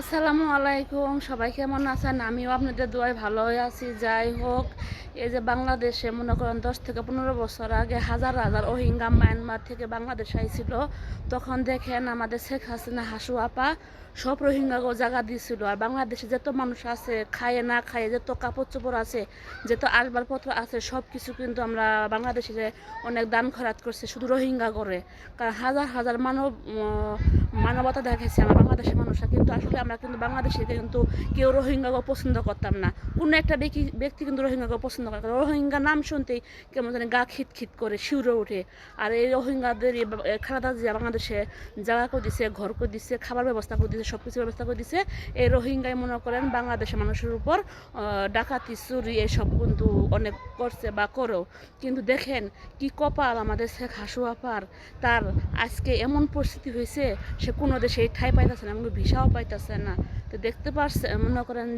আসসালামু আলাইকুম, সবাই কেমন আছেন? আমিও আপনাদের দোয়ায় ভালোই আছি। যাই হোক, এই যে বাংলাদেশে মনে করেন দশ থেকে পনেরো বছর আগে হাজার হাজার রোহিঙ্গা মায়ানমার থেকে বাংলাদেশ আইছিল, তখন দেখেন আমাদের শেখ হাসিনা হাসু আপা সব রোহিঙ্গাকে জায়গা দিয়েছিল আর বাংলাদেশে যত মানুষ আছে, খায় না খায়, যত কাপড় চোপড় আছে, যত আসবাবপত্র আছে, সব কিছু কিন্তু আমরা বাংলাদেশে অনেক দান খরাত করছে শুধু রোহিঙ্গা করে। কারণ হাজার হাজার মানব মানবতা দেখাইছে আমার বাংলাদেশের মানুষরা, কিন্তু আসলে আমরা কিন্তু বাংলাদেশে কিন্তু কেউ রোহিঙ্গাকে পছন্দ করতাম না। কোনো একটা ব্যক্তি ব্যক্তি কিন্তু রোহিঙ্গাকে পছন্দ করে। না। রোহিঙ্গা নাম শুনতেই কেমন জানি গা খিট খিট করে, শিউরে ওঠে আর এই রোহিঙ্গাদের বা- জিয়া বাংলাদেশে জায়গা করে দিছে, ঘর করে দিছে, খাবার ব্যবস্থা করে দিছে সব কিছু ব্যবস্থা করে দিছে। এই রোহিঙ্গায় মনে করেন বাংলাদেশের মানুষের উপর ডাকাতি, চুরি এসব কিন্তু অনেক করছে বা করেও। কিন্তু দেখেন কি কপাল আমাদের শেখ হাসু আপার। তার আজকে এমন পরিস্থিতি হয়েছে, সে কোনো দেশে ঠাই পাইতেছে না এমন ভিসাও পাইতেছে না। তো দেখতে পারছে, মনে করেন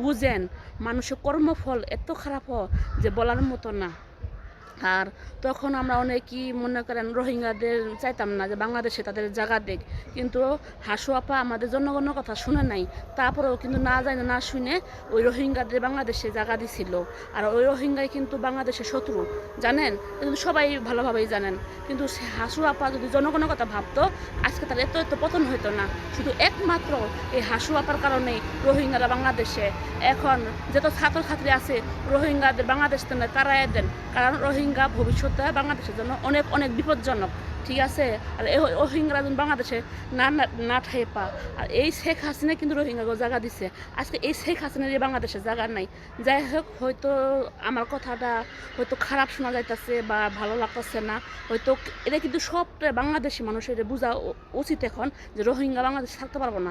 বুঝেন, মানুষের কর্মফল এত খারাপ যে বলার মতো না। আর তখন আমরা অনেকই মনে করেন রোহিঙ্গাদের চাইতাম না যে বাংলাদেশে তাদের জায়গা দেখ। কিন্তু হাসু আপা আমাদের জনগণের কথা শুনে নাই। তারপরেও কিন্তু না জানে না শুনে ওই রোহিঙ্গাদের বাংলাদেশে জায়গা দিছিল। আর ওই রোহিঙ্গাই কিন্তু বাংলাদেশের শত্রু, জানেন? কিন্তু সবাই ভালোভাবেই জানেন। কিন্তু সে হাসু আপা যদি জনগণের কথা ভাবতো, আজকে তার এত এত পতন হতো না। শুধু একমাত্র এই হাসু আপার কারণেই রোহিঙ্গারা বাংলাদেশে। এখন যত ছাত্রছাত্রী আছে, রোহিঙ্গাদের বাংলাদেশ তারাই দেন। কারণ রোহিঙ্গা ভবিষ্যতে বাংলাদেশের জন্য অনেক অনেক বিপজ্জনক, ঠিক আছে? আর এই রোহিঙ্গারা যেন বাংলাদেশে না, না- ঠাই পা। আর এই শেখ হাসিনা কিন্তু রোহিঙ্গাকে জায়গা দিছে। আজকে এই শেখ হাসিনার এই বাংলাদেশে জায়গা নাই। যাই হোক, হয়তো আমার কথাটা হয়তো খারাপ শোনা যাইতেছে বা ভালো লাগতেছে না। হয়তো এটা কিন্তু সব বাংলাদেশি মানুষের বোঝা উচিত এখন যে রোহিঙ্গা বাংলাদেশে থাকতে পারব না।